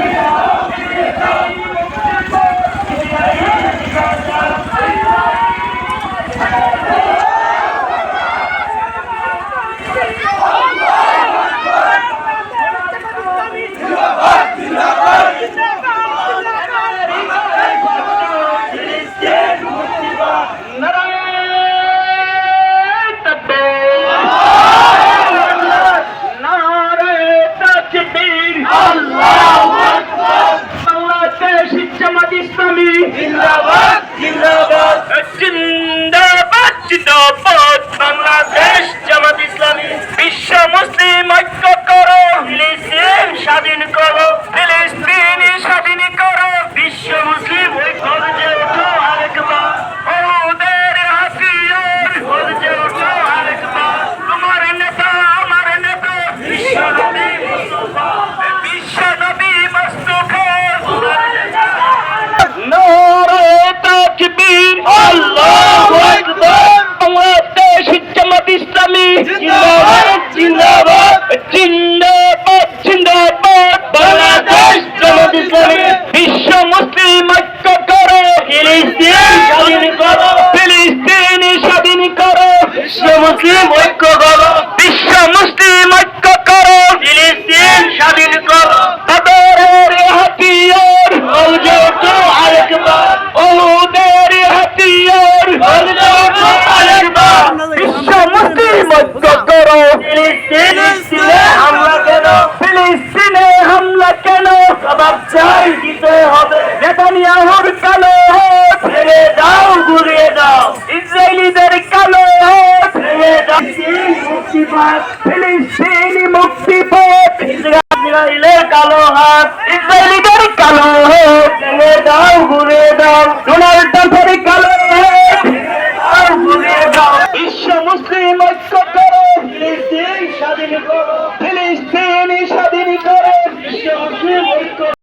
Yeah. ইসলামী। জিন্দাবাদ জিন্দাবাদ। জিন্দাবাদ জিন্দাবাদ। বাংলাদেশ জামাত ইসলামী বিশ্ব মুসলিম ঐক্য করো ফিলিস্তিন স্বাধীন করো ফিলিস্তিন স্বাধীন করো বিশ্ব মুসলিম ঐক্য গর্জে ওঠো আরেকবার ওদের হাতিয়ার গর্জে ওঠো আরেকবার তোমার নেতা আমার নেতা বিশ্ব নবী মুস্তফা বিশ্ব নবী মুস্তফা নারায়ে তাকবীর আল্লাহু আকবার বাংলাদেশ জামাত ইসলামী জিন্দাবাদ জিন্দাবাদ জিন্দাবাদ জিন্দাবাদ বাংলাদেশ জামাত ইসলামী বিশ্ব মুসলিম ঐক্য করো। ফিলিস্তিন স্বাধীন করো। ফিলিস্তিন স্বাধীন করো। বিশ্ব মুসলিম ঐক্য করো। বিশ্ব মুসলিম ঐক্য মুক্তিপাত ফিলিস্তিনি মুক্তিপথ ইসরায়েলের কালো হাত ইসরায়েলিদের কালো হাত। দাও ঘুরিয়ে দাও। ডোনাল্ড ট্রাম্পের কালো হাত। ঘুরিয়ে দাও। বিশ্ব মুসলিম ঐক্য করো। ফিলিস্তিন স্বাধীন করো। ফিলিস্তিন